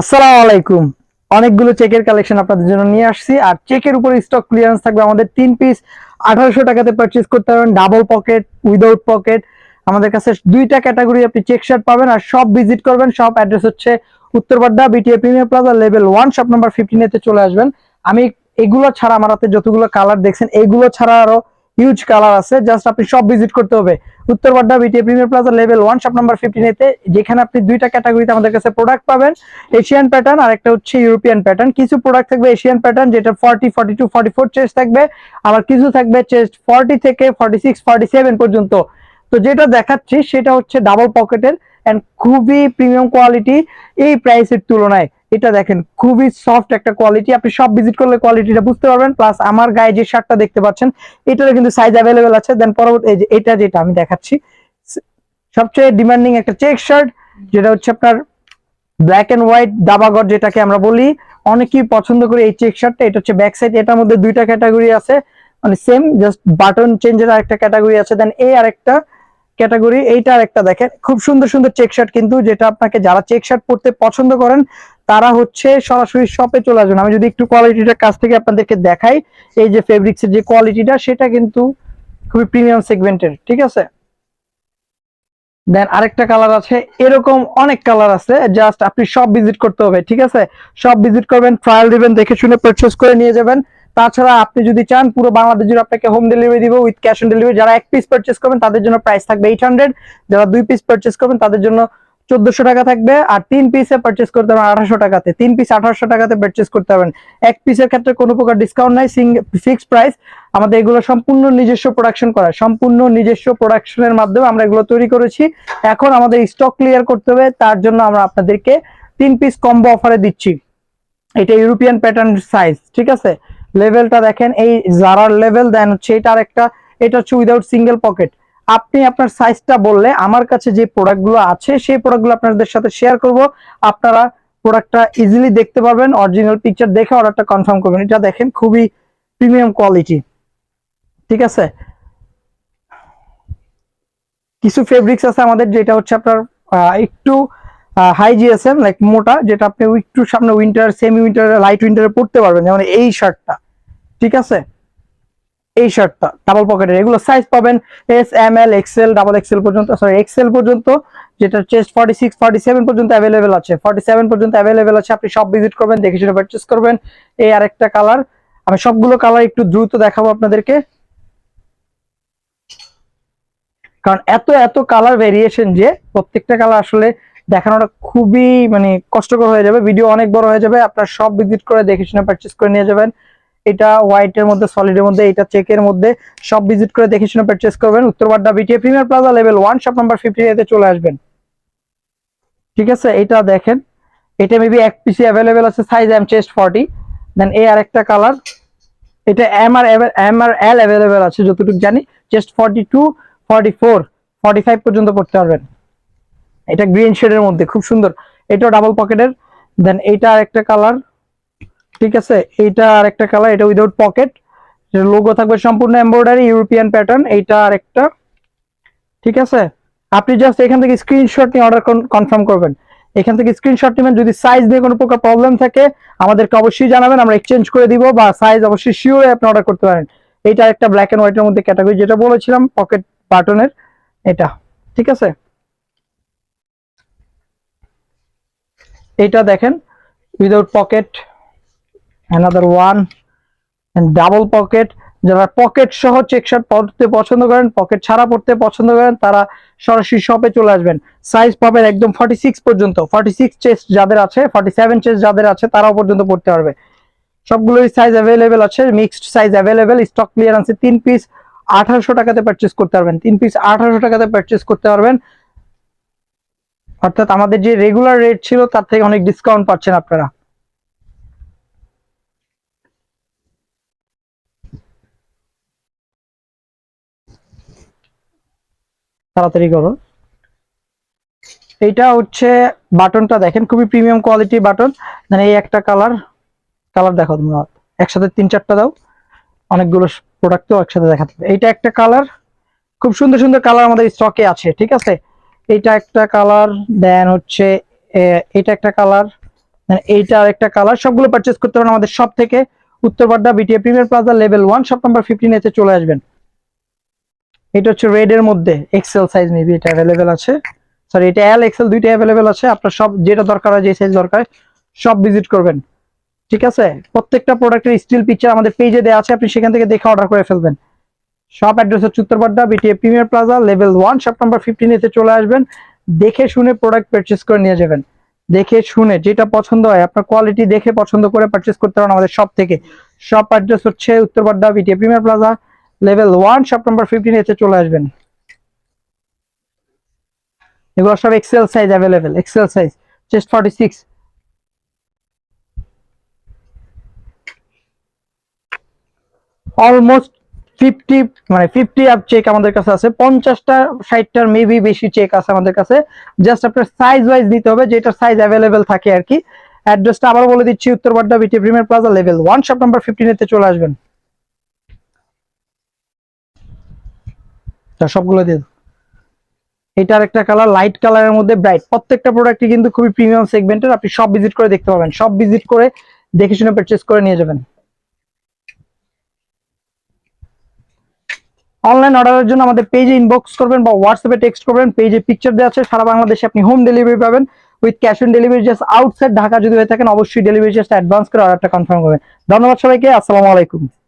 আসসালামু আলাইকুম। অনেকগুলো চেকের কালেকশন আপনাদের জন্য নিয়ে আসছি, আর চেকের উপরে স্টক ক্লিয়ারেন্স থাকবে আমাদের তিন পিস আঠারোশো টাকাতে পারচেজ করতে পারবেন ডাবল পকেট উইদাউট পকেট আমাদের কাছে দুইটা ক্যাটাগরি আপনি চেক শার্ট পাবেন, আর সব ভিজিট করবেন, সব অ্যাড্রেস হচ্ছে Uttar Badda BTA premier plaza level one shop number fifteen এতে চলে আসবেন। আমি এগুলো ছাড়া আমার হাতে যতগুলো কালার দেখছেন, এগুলো ছাড়া আরও হিউজ কালার আছে জাস্ট আপনি সব ভিজিট করতে হবে। Uttar Badda BTA premier plaza level one shop number fifteen এতে যেখানে আপনি দুইটা ক্যাটাগরিতে আমাদের কাছে প্রোডাক্ট পাবেন। এশিয়ান প্যাটার্ন আর একটা হচ্ছে ইউরোপিয়ান প্যাটার্ন কিছু প্রোডাক্ট থাকবে এশিয়ান প্যাটার্ন যেটা forty forty two forty four chest থাকবে। আবার কিছু থাকবে চেস্ট ফর্টি থেকে ফর্টি সিক্স ফর্টি সেভেন পর্যন্ত। তো যেটা দেখাচ্ছি, সেটা হচ্ছে ডাবল পকেটের অ্যান্ড খুবই প্রিমিয়াম কোয়ালিটি এই প্রাইসের তুলনায়। এটা দেখেন, খুবই সফট একটা কোয়ালিটি আপনি সব ভিজিট করলে কোয়ালিটিটা বুঝতে পারবেন। প্লাস আমার গায়ে যে শার্টটা দেখতে পাচ্ছেন, এটারও কিন্তু সাইজ অ্যাভেলেবেল আছে। দেন পরবর্তী এটা যেটা আমি দেখাচ্ছি সবচেয়ে ডিমান্ডিং একটা চেক শার্ট যেটা হচ্ছে আপনার ব্ল্যাক এন্ড হোয়াইট দাবাগর যেটাকে আমরা বলি। অনেকেই পছন্দ করে এই চেক শার্টটা এটা হচ্ছে ব্যাক সাইড এটার মধ্যে দুইটা ক্যাটাগরি আছে। মানে সেম জাস্ট বাটন চেঞ্জের আরেকটা ক্যাটাগরি আছে। দেন এই আরেকটা ক্যাটাগরি, এইটা আরেকটা দেখেন। খুব সুন্দর সুন্দর চেক শার্ট কিন্তু যেটা আপনাকে যারা চেক শার্ট পরতে পছন্দ করেন, তারা হচ্ছে সরাসরি শপে চলে আসবেন। আমি যদি একটু কোয়ালিটিটার কাছ থেকে আপনাদেরকে দেখাই, এই যে ফেব্রিক্স এর যে কোয়ালিটিটা সেটা কিন্তু খুবই প্রিমিয়াম সেগমেন্টের ঠিক আছে? দেন আরেকটা কালার আছে, এরকম অনেক কালার আছে জাস্ট আপনি সব ভিজিট করতে হবে, ঠিক আছে? সব ভিজিট করবেন ট্রায়াল দিবেন, দেখে শুনে পারচেস করে নিয়ে যাবেন। তাছাড়া আপনি যদি চান, পুরো বাংলাদেশ জুড়ে আপনাকে হোম ডেলিভারি দিব উইথ ক্যাশ অন ডেলিভারি যারা এক পিস পারচেস করবেন, তাদের জন্য প্রাইস থাকবে এইট হান্ড্রেড যারা দুই পিস পারচেস করবেন, তাদের জন্য চোদ্দশো টাকা থাকবে। আর তিন পিসে পারচেস করতে পারবেন আঠারোশো টাকাতে। তিন পিস আঠারোশো টাকাতে পারচেস করতে পারবেন। এক পিসের ক্ষেত্রে কোনো প্রকার ডিসকাউন্ট নাই সিং ফিক্সড প্রাইস আমাদের এগুলো সম্পূর্ণ নিজস্ব প্রোডাকশন করা। সম্পূর্ণ নিজস্ব প্রোডাকশনের মাধ্যমে আমরা এগুলো তৈরি করেছি। এখন আমাদের স্টক ক্লিয়ার করতে হবে। তার জন্য আমরা আপনাদেরকে তিন পিস কম্বো অফারে দিচ্ছি। এটা ইউরোপিয়ান প্যাটার্ন সাইজ ঠিক আছে? লেভেলটা দেখেন, এই জারার লেভেল দেন হচ্ছে এটা একটা এটা হচ্ছে উইদাউট সিঙ্গেল পকেট আপনি আপনার সাইজটা বললে আমার কাছে যে প্রোডাক্টগুলো আছে, সেই প্রোডাক্টগুলো আপনাদের সাথে শেয়ার করব। আপনারা প্রোডাক্টটা ইজিলি দেখতে পারবেন অরিজিনাল পিকচার দেখে অর্ডারটা কনফার্ম করবেন। এটা দেখেন খুবই প্রিমিয়াম কোয়ালিটি ঠিক আছে? কিছু ফেব্রিক্স আছে আমাদের, যেটা হচ্ছে আপনার একটু হাই জিএসএম লাইক মোটা, যেটা আপনি একটু সামনে উইন্টার সেমি উইন্টার লাইট উইন্টারে পড়তে পারবেন। যেমন এই শার্টটা ঠিক আছে? এই শার্টটা ডাবল পকেটের এগুলো সাইজ পাবেন S M L XL double XL পর্যন্ত সরি এক্সেল পর্যন্ত, যেটা chest forty six forty seven পর্যন্ত অ্যাভেলেবেল আছে। ফর্টি সেভেন পর্যন্ত অ্যাভেলেবেল আছে, আপনি সব ভিজিট করবেন, দেখে শুনে পারচেস করবেন। এই আরেকটা কালার আমি সবগুলো কালার একটু দ্রুত দেখাবো আপনাদেরকে। কারণ এত এত কালার ভেরিয়েশন যে, প্রত্যেকটা কালার আসলে দেখানোটা খুবই মানে কষ্টকর হয়ে যাবে। ভিডিও অনেক বড় হয়ে যাবে। আপনার সব ভিজিট করে দেখে শুনে পারচেস করে নিয়ে যাবেন। এটা হোয়াইটের মধ্যে সলিডের মধ্যে, এটা চেকের মধ্যে সব ভিজিট করে দেখে শুনে পারচেস করবেন। Uttar Badda BTA premier plaza level one shop number fifteen এতে চলে আসবেন। ঠিক আছে? এটা দেখেন। এটা মেবি এক পিসি অ্যাভেলেবেল আছে size M chest forty then এই আরেকটা কালার এটা এম আর এম আর এল অ্যাভেলেবেল আছে, যতটুকু জানি। Chest forty two forty four forty five পর্যন্ত পড়তে পারবেন। এটা গ্রিন শেডের মধ্যে, খুব সুন্দর। এটা ডাবল পকেটের দেন এইটা আরেকটা কালার ঠিক আছে? এইটা আরেকটা কালার এটা উইদাউট পকেট লোগো থাকবে সম্পূর্ণ এমব্রয়ডারি ইউরোপিয়ান প্যাটার্ন এইটা আরেকটা, ঠিক আছে? আপনি জাস্ট এখান থেকে স্ক্রিনশট নিয়ে অর্ডার কনফার্ম করবেন। এখান থেকে স্ক্রিনশট নেবেন, যদি সাইজ নিয়ে কোনো প্রকার প্রবলেম থাকে, আমাদেরকে অবশ্যই জানাবেন, আমরা এক্সচেঞ্জ করে দিব, বা সাইজ অবশ্যই শিওর আপনি অর্ডার করতে পারেন। এটা একটা ব্ল্যাক এন্ড হোয়াইটের মধ্যে ক্যাটাগরি যেটা বলেছিলাম পকেট বাটনের এটা, ঠিক আছে? এইটা দেখেন without pocket another one double pocket যারা পকেট সহ চেক শার্ট পরতে পছন্দ করেন পকেট ছাড়া পড়তে পছন্দ করেন, তারা সরাসরি শপে চলে আসবেন। সাইজ পাবেন একদম ফর্টি সিক্স পর্যন্ত। ফর্টি সিক্স চেস্ট যাদের আছে ফর্টি সেভেন চেস্ট যাদের আছে, তারাও পর্যন্ত পড়তে পারবে। সবগুলোই সাইজ অ্যাভেলেবেল আছে মিক্সড সাইজ অ্যাভেলেবেল স্টক ক্লিয়ারেন্সে তিন পিস আঠারোশো টাকাতে পারচেস করতে পারবেন। তিন পিস আঠারোশো টাকাতে পারচেস করতে পারবেন। অর্থাৎ আমাদের যে রেগুলার রেট ছিল, তার থেকে অনেক ডিসকাউন্ট পাচ্ছেন আপনারা। তাড়াতাড়ি করো এইটা হচ্ছে বাটনটা দেখেন, খুবই প্রিমিয়াম কোয়ালিটি বাটন। মানে এই একটা কালার কালার দেখো তুমি আমার। একসাথে তিন চারটা দাও। অনেকগুলো প্রোডাক্ট তো একসাথে দেখাতে এইটা একটা কালার খুব সুন্দর সুন্দর কালার আমাদের স্টকে আছে, ঠিক আছে? এইটা একটা কালার দেন হচ্ছে এটা একটা কালার এইটা আরেকটা কালার সবগুলো পারচেস করতে পারেন আমাদের সব থেকে। Uttar Badda BTA premier plaza level one shop number fifteen এতে চলে আসবেন। এটা হচ্ছে রেড এর মধ্যে এক্সেল সাইজ মেবি এটা অ্যাভেলেবেল আছে। সরি এটা এল এক্সেল দুইটা অ্যাভেলেবেল আছে। আপনার সব যেটা দরকার হয়, যে সাইজ দরকার, সব ভিজিট করবেন। ঠিক আছে? প্রত্যেকটা প্রোডাক্টের স্টিল পিকচার আমাদের পেজে দেওয়া আছে, আপনি সেখান থেকে দেখে অর্ডার করে ফেলবেন। শপ অ্যাড্রেস হচ্ছে Uttar Badda BTA premier plaza level one shop number fifteen এতে চলে আসবেন। দেখে শুনে প্রোডাক্ট পারচেস করে নিয়ে যাবেন। দেখে শুনে যেটা পছন্দ হয়, আপনার কোয়ালিটি দেখে পছন্দ করে পারচেস করতে পারেন আমাদের শপ থেকে। শপ অ্যাড্রেস হচ্ছে Uttar Badda BTA premier plaza level one shop number fifteen এতে চলে আসবেন। এগুলো সব XL size available XL size chest forty six almost fifty মানে ফিফটি আপ চেক আমাদের কাছে আছে, পঞ্চাশটা, ষাটটার মেবি বেশি চেক আছে আমাদের কাছে। জাস্ট আপনার সাইজ ওয়াইজ নিতে হবে যেটা সাইজ অ্যাভেলেবেল থাকে আর কি। অ্যাড্রেসটা আবার বলে দিচ্ছি Uttar Badda BT premier plaza level one shop number fifteen এতে চলে আসবেন। সবগুলো দিয়ে। এটার একটা কালার লাইট কালারের মধ্যে ব্রাইট প্রত্যেকটা প্রোডাক্টই কিন্তু খুবই প্রিমিয়াম সেগমেন্টের আপনি সব ভিজিট করে দেখতে পাবেন। সব ভিজিট করে দেখে শুনে পারচেস করে নিয়ে যাবেন। অনলাইন অর্ডারের জন্য আমাদের পেজে ইনবক্স করবেন বা হোয়াটসঅ্যাপে টেক্সট করবেন। পেজে পিকচার দেওয়া আছে। সারা বাংলাদেশে আপনি হোম ডেলিভারি পাবেন। With cash on delivery just outside Dhaka যদি হয়ে থাকেন, অবশ্যই ডেলিভারি জাস্ট অ্যাডভান্স করে অর্ডারটা কনফার্ম করবেন। ধন্যবাদ সবাইকে। আসসালামু আলাইকুম।